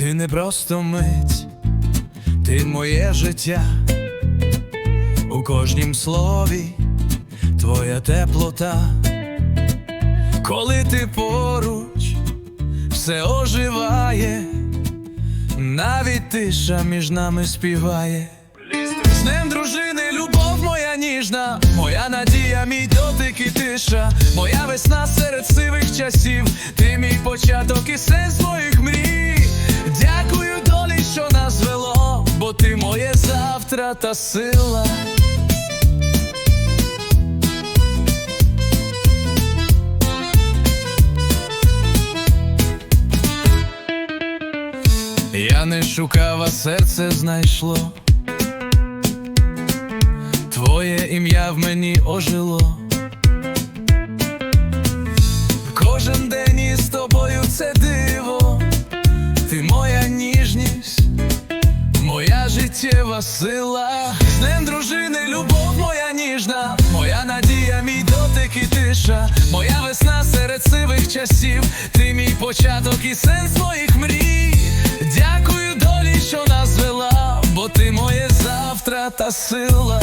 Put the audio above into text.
Ти не просто мить, ти моє життя, у кожнім слові твоя теплота, коли ти поруч, все оживає, навіть тиша між нами співає. З днем дружини, любов моя ніжна, моя надія, мій дотик і тиша, моя весна серед сивих часів, ти мій початок і сенс моїх мрій. Завтра та сила. Я не шукав, а серце знайшло. Твоє ім'я в мені ожило. Життєва сила. З днем дружини, любов моя ніжна, моя надія, мій дотик і тиша, моя весна серед сивих часів, ти мій початок і сенс моїх мрій. Дякую долі, що нас звела, бо ти моє завтра та сила.